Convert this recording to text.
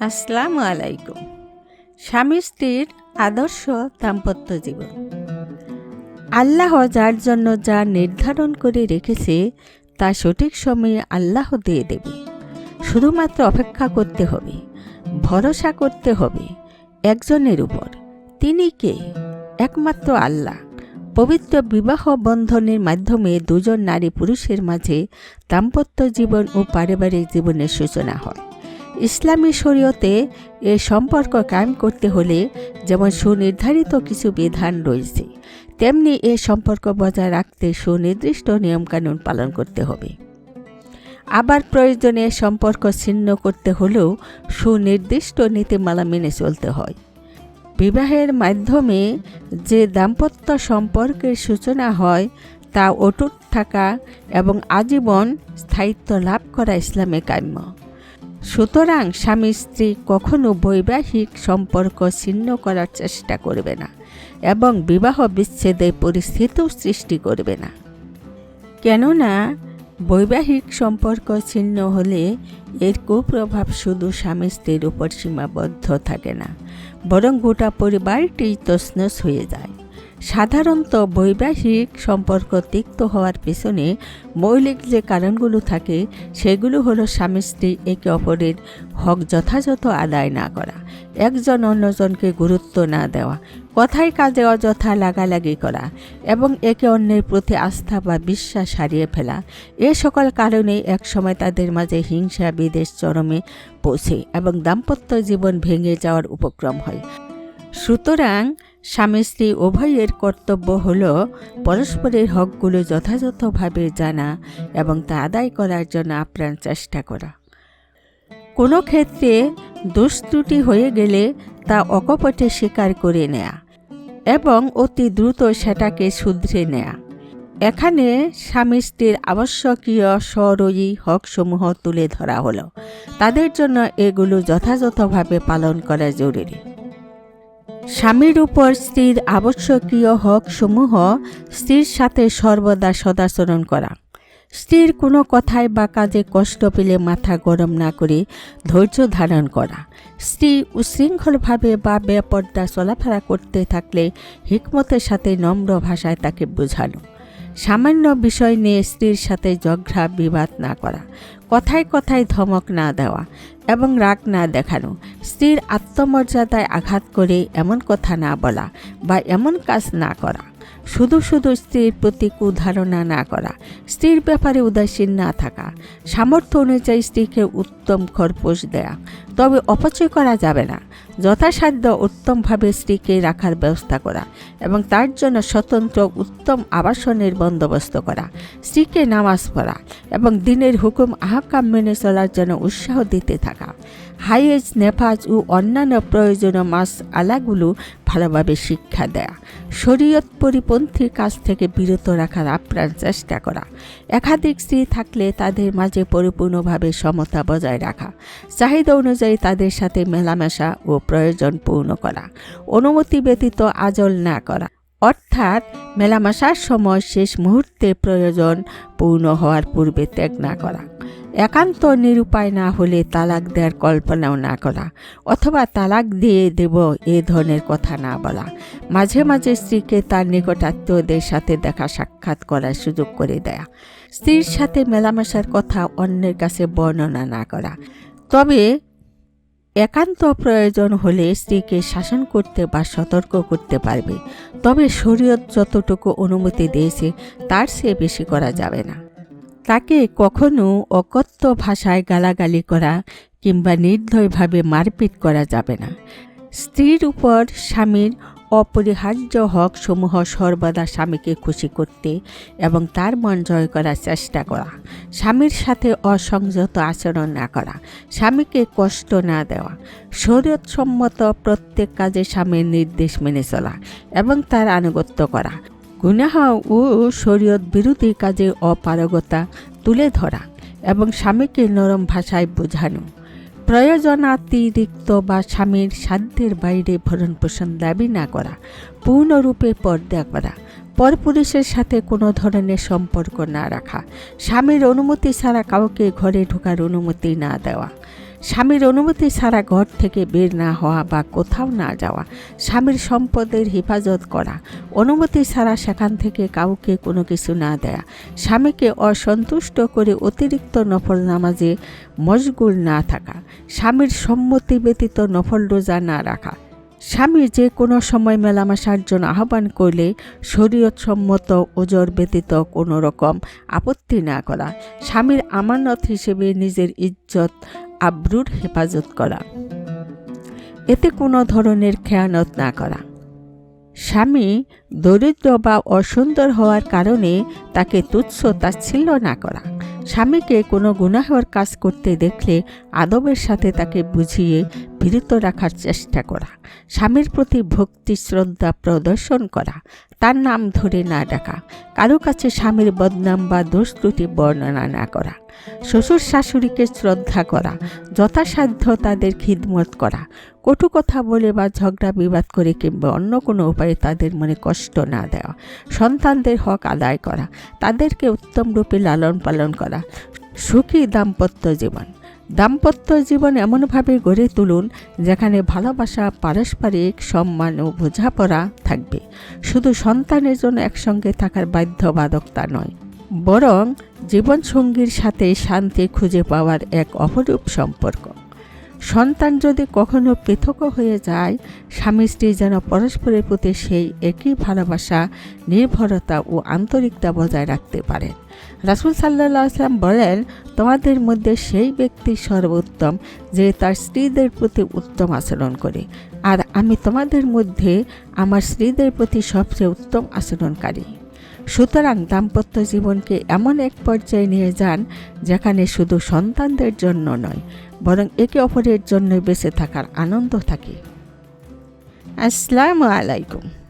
আসসালামু আলাইকুম। স্বামী স্ত্রীর আদর্শ দাম্পত্য জীবন। আল্লাহ যার জন্য যা নির্ধারণ করে রেখেছে, তা সঠিক সময়ে আল্লাহ দিয়ে দেবে। শুধুমাত্র অপেক্ষা করতে হবে, ভরসা করতে হবে একজনের উপর। তিনি কে? একমাত্র আল্লাহ। পবিত্র বিবাহ বন্ধনের মাধ্যমে দুজন নারী পুরুষের মাঝে দাম্পত্য জীবন ও পারিবারিক জীবনের সূচনা হয়। ইসলামী শরীয়তে এ সম্পর্ক কায়েম করতে হলে যেমন সুনির্ধারিত কিছু বিধান রয়েছে, তেমনি এ সম্পর্ক বজায় রাখতে সুনির্দিষ্ট নিয়মকানুন পালন করতে হবে। আবার প্রয়োজনে সম্পর্ক ছিন্ন করতে হলেও সুনির্দিষ্ট নীতিমালা মেনে চলতে হয়। বিবাহের মাধ্যমে যে দাম্পত্য সম্পর্কের সূচনা হয়, তা অটুট থাকা এবং আজীবন স্থায়িত্ব লাভ করা ইসলামে কাম্য সুতরাং স্বামী স্ত্রী কখনো বৈবাহিক সম্পর্ক ছিন্ন করার চেষ্টা করবে না এবং বিবাহ বিচ্ছেদের পরিস্থিতিও সৃষ্টি করবে না। কেননা, বৈবাহিক সম্পর্ক ছিন্ন হলে এর কুপ্রভাব শুধু স্বামী স্ত্রীর উপর সীমাবদ্ধ থাকে না, বরং গোটা পরিবারটি তসনস হয়ে যায়। সাধারণত বৈবাহিক সম্পর্ক তিক্ত হওয়ার পেছনে মৌলিক যে কারণগুলো থাকে, সেগুলো হলো স্বামী, স্ত্রী একে অপরের হক যথাযথ আদায় না করা, একজন অন্যজনকে গুরুত্ব না দেওয়া, কথায় কাজে অযথা লাগালাগি করা এবং একে অন্যের প্রতি আস্থা বা বিশ্বাস হারিয়ে ফেলা, এ সকল কারণে একসময় তাদের মাঝে হিংসা বিদেশ চরমে পৌঁছে এবং দাম্পত্য জীবন ভেঙে যাওয়ার উপক্রম হয়। সুতরাং স্বামী স্ত্রী উভয়ের কর্তব্য হল পরস্পরের হকগুলো যথাযথভাবে জানা এবং তা আদায় করার জন্য আপ্রাণ চেষ্টা করা। কোনো ক্ষেত্রে দোষ ত্রুটি হয়ে গেলে তা অকপটে স্বীকার করে নেয়া এবং অতি দ্রুত সেটাকে শুধরে নেয়া। এখানে স্বামী স্ত্রীর আবশ্যকীয় স্বরয়ী হকসমূহ তুলে ধরা হলো। তাদের জন্য এগুলো যথাযথভাবে পালন করা জরুরি। স্বামীর উপর স্ত্রীর আবশ্যকীয় হক সমূহ স্ত্রীর সাথে সর্বদা সদাচরণ করা। স্ত্রীর কোনো কথায় বা কাজে কষ্ট পেলে মাথা গরম না করে ধৈর্য ধারণ করা। স্ত্রী উশৃঙ্খলভাবে বা বেপর্দা চলাফেরা করতে থাকলে হিকমতের সাথে নম্র ভাষায় তাকে বোঝানো। সামান্য বিষয় নিয়ে স্ত্রীর সাথে ঝগড়া, বিবাদ না করা, কথায় কথায় ধমক না দেওয়া এবং রাগ না দেখানো, স্ত্রীর আত্মমর্যাদায় আঘাত করে এমন কথা না বলা বা এমন কাজ না করা, শুধু শুধু স্ত্রীর প্রতি কুধারণা না করা, স্ত্রীর ব্যাপারে উদাসীন না থাকা, সামর্থ্য অনুযায়ী স্ত্রীকে উত্তম খরপোশ দেয়া তবে অপচয় করা যাবে না। যথাসাধ্য উত্তমভাবে স্ত্রীকে রাখার ব্যবস্থা করা এবং তার জন্য স্বতন্ত্র উত্তম আবাসনের বন্দোবস্ত করা, স্ত্রীকে নামাজ পড়া এবং দিনের হুকুম আহকাম মেনে চলার জন্য উৎসাহ দিতে থাকা। হাইয়েজ নেফাজ ও অন্যান্য প্রয়োজনীয় মাস আলাগুলো ভালোভাবে শিক্ষা দেয়া, শরীয়ত পরিপন্থীর কাছ থেকে বিরত রাখার আপ্রাণ চেষ্টা করা, একাধিক স্ত্রী থাকলে তাদের মাঝে পরিপূর্ণভাবে সমতা বজায় রাখা, চাহিদা অনুযায়ী তাদের সাথে মেলামেশা ও প্রয়োজন পূর্ণ করা, অনুমতি ব্যতীত আজল না করা। অর্থাৎ মেলামেশার সময় শেষ মুহূর্তে প্রয়োজন পূর্ণ হওয়ার পূর্বে ত্যাগ না করা, একান্ত নিরুপায় না হলে তালাক দেওয়ার কল্পনাও না করা, অথবা তালাক দিয়ে দেব এ ধরনের কথা না বলা। মাঝে মাঝে স্ত্রীকে তার নিকটাত্মীয়দের সাথে দেখা সাক্ষাৎ করার সুযোগ করে দেয়া, স্ত্রীর সাথে মেলামেশার কথা অন্যের কাছে বর্ণনা না করা। তবে একান্ত প্রয়োজন হলে স্ত্রীকে শাসন করতে বা সতর্ক করতে পারবে। তবে শরীয়ত যতটুকু অনুমতি দিয়েছে, তার চেয়ে বেশি করা যাবে না। তাকে কখনো অকথ্য ভাষায় গালাগালি করা কিংবা নির্দয়ভাবে মারপিট করা যাবে না। স্ত্রীর উপর স্বামীর অপরিহার্য হক সমূহ সর্বদা স্বামীকে খুশি করতে এবং তার মন জয় করার চেষ্টা করা, স্বামীর সাথে অসংযত আচরণ না করা, স্বামীকে কষ্ট না দেওয়া, শরীয়তসম্মত প্রত্যেক কাজে স্বামীর নির্দেশ মেনে চলা এবং তার আনুগত্য করা, গুনাহ ও শরীয়ত বিরোধী কাজে অপারগতা তুলে ধরা এবং স্বামীকে নরম ভাষায় বোঝানো। প্রয়োজনাতিরিক্ত বা স্বামীর সাধ্যের বাইরে ভরণ পোষণ দাবি না করা, পূর্ণরূপে পর্দা করা পরপুরুষের সাথে কোনো ধরনের সম্পর্ক না রাখা, স্বামীর অনুমতি ছাড়া কাউকে ঘরে ঢোকার অনুমতি না দেওয়া। স্বামীর অনুমতি ছাড়া ঘর থেকে বের না হওয়া বা কোথাও না যাওয়া, স্বামীর সম্পদের হেফাজত করা, অনুমতি ছাড়া সেখান থেকে কাউকে কোনো কিছু না দেয়া, স্বামীকে অসন্তুষ্ট করে অতিরিক্ত নফল নামাজে মশগুল না থাকা, স্বামীর সম্মতি ব্যতীত নফল রোজা না রাখা। স্বামী যে কোনো সময় মেলামেশার জন্য আহ্বান করলে শরীয়তসম্মত ওজর ব্যতীত কোনো রকম আপত্তি না করা। স্বামীর আমানত হিসেবে নিজের ইজ্জত আব্রুর হেফাজত করা। এতে কোনো ধরনের খেয়ানত না করা। স্বামী দরিদ্র বা অসুন্দর হওয়ার কারণে তাকে তুচ্ছ তাচ্ছিল্য না করা। স্বামীকে কোনো গুনাহর কাজ করতে দেখলে আদবের সাথে তাকে বুঝিয়ে বিরত রাখার চেষ্টা করা। স্বামীর প্রতি ভক্তি, শ্রদ্ধা প্রদর্শন করা। তার নাম ধরে না ডাকা, কারও কাছে স্বামীর বদনাম বা দোষ ত্রুটি বর্ণনা না করা, শ্বশুর শাশুড়িকে শ্রদ্ধা করা, যথাসাধ্য তাদের খিদমত করা, কটু কথা বলে বা ঝগড়া বিবাদ করে কিংবা অন্য কোনো উপায়ে তাদের মনে কষ্ট না দেওয়া, সন্তানদের হক আদায় করা, তাদেরকে উত্তম রূপে লালন পালন করা, সুখী দাম্পত্য জীবন। দাম্পত্য জীবন এমনভাবে গড়ে তুলুন যেখানে ভালোবাসা, পারস্পরিক সম্মান ও বোঝাপড়া থাকবে। শুধু সন্তানের জন্য একসঙ্গে থাকার বাধ্যবাধকতা নয়, বরং জীবনসঙ্গীর সাথে শান্তি খুঁজে পাওয়ার এক অপরূপ সম্পর্ক। সন্তান যদি কখনো পৃথক হয়ে যায়, স্বামী স্ত্রী যেন পরস্পরের প্রতি সেই একই ভালোবাসা, নির্ভরতা ও আন্তরিকতা বজায় রাখতে পারেন রাসুল সাল্লাহ আসলাম বলেন, তোমাদের মধ্যে সেই ব্যক্তি সর্বোত্তম যে তার স্ত্রীদের প্রতি উত্তম আচরণ করে। আর আমি তোমাদের মধ্যে আমার স্ত্রীদের প্রতি সবচেয়ে উত্তম আচরণকারী। সুতরাং দাম্পত্য জীবনকে এমন এক পর্যায়ে নিয়ে যান যেখানে শুধু সন্তানদের জন্য নয়, বরং একে অপরের জন্য বেঁচে থাকার আনন্দ থাকে। আসসালামু আলাইকুম।